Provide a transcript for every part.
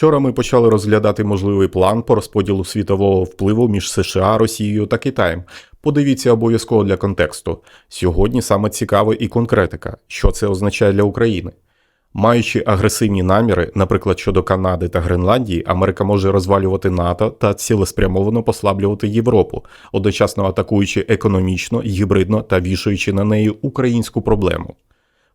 Вчора ми почали розглядати можливий план по розподілу світового впливу між США, Росією та Китаєм. Подивіться обов'язково для контексту. Сьогодні саме цікаве і конкретика, що це означає для України. Маючи агресивні наміри, наприклад, щодо Канади та Гренландії, Америка може розвалювати НАТО та цілеспрямовано послаблювати Європу, одночасно атакуючи економічно, гібридно та вішаючи на неї українську проблему.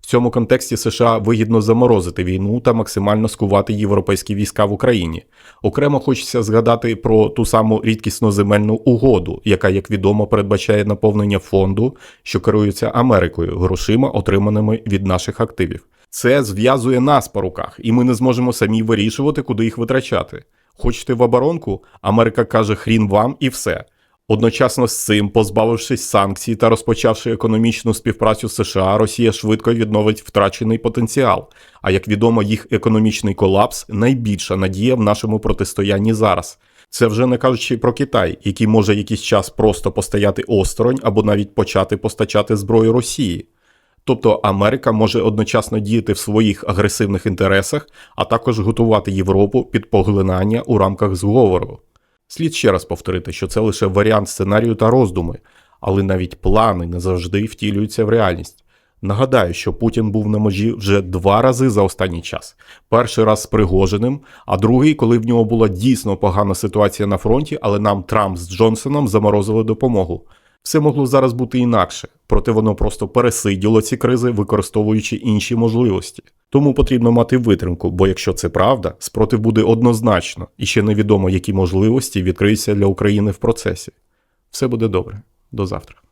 В цьому контексті США вигідно заморозити війну та максимально скувати європейські війська в Україні. Окремо хочеться згадати про ту саму рідкісно земельну угоду, яка, як відомо, передбачає наповнення фонду, що керується Америкою, грошима, отриманими від наших активів. Це зв'язує нас по руках, і ми не зможемо самі вирішувати, куди їх витрачати. Хочете в оборонку? Америка каже хрін вам і все. Одночасно з цим, позбавившись санкцій та розпочавши економічну співпрацю з США, Росія швидко відновить втрачений потенціал. А як відомо, їх економічний колапс найбільша надія в нашому протистоянні зараз. Це вже не кажучи про Китай, який може якийсь час просто постояти осторонь або навіть почати постачати зброю Росії. Тобто Америка може одночасно діяти в своїх агресивних інтересах, а також готувати Європу під поглинання у рамках зговору. Слід ще раз повторити, що це лише варіант сценарію та роздуми, але навіть плани не завжди втілюються в реальність. Нагадаю, що Путін був на межі вже два рази за останній час: перший раз з Пригожиним, а другий, коли в нього була дійсно погана ситуація на фронті, але нам Трамп з Джонсоном заморозили допомогу. Все могло зараз бути інакше, проте воно просто пересиділо ці кризи, використовуючи інші можливості. Тому потрібно мати витримку, бо якщо це правда, спротив буде однозначно, і ще невідомо, які можливості відкриються для України в процесі. Все буде добре. До завтра.